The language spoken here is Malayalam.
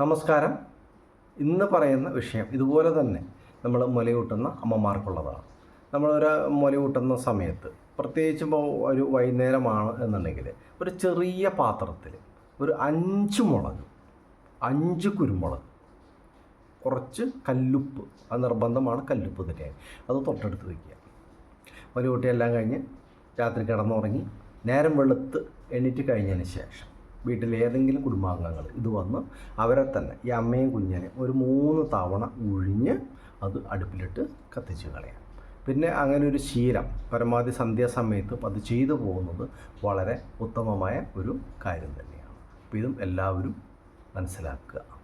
നമസ്കാരം. ഇന്ന് പറയുന്ന വിഷയം ഇതുപോലെ തന്നെ നമ്മൾ മുലയൂട്ടുന്ന അമ്മമാർക്കുള്ളതാണ്. നമ്മളൊരു മുലയൂട്ടുന്ന സമയത്ത് പ്രത്യേകിച്ച് ഇപ്പോൾ ഒരു വൈകുന്നേരമാണ് എന്നുണ്ടെങ്കിൽ ഒരു ചെറിയ പാത്രത്തിൽ ഒരു അഞ്ച് മുളക് അഞ്ച് കുരുമുളക് കുറച്ച് കല്ലുപ്പ്. അത് നിർബന്ധമാണ് കല്ലുപ്പ് തന്നെയാണ് അത് തൊട്ടടുത്ത് വയ്ക്കുക മുലയൂട്ടിയെല്ലാം കഴിഞ്ഞ് രാത്രി കിടന്നുറങ്ങി നേരം വെളുത്ത് എണീറ്റ് കഴിഞ്ഞതിന് ശേഷം വീട്ടിലെ ഏതെങ്കിലും കുടുംബാംഗങ്ങൾ ഇത് വന്ന് അവരെ തന്നെ ഈ അമ്മയും കുഞ്ഞിനെയും ഒരു മൂന്ന് തവണ ഉഴിഞ്ഞ് അത് അടുപ്പിലിട്ട് കത്തിച്ച് കളയാം. പിന്നെ അങ്ങനെ ഒരു ശീലം പരമാവധി സന്ധ്യാസമയത്ത് അത് ചെയ്തു പോകുന്നത് വളരെ ഉത്തമമായ ഒരു കാര്യം തന്നെയാണ്. അപ്പോൾ ഇതും എല്ലാവരും മനസ്സിലാക്കുക.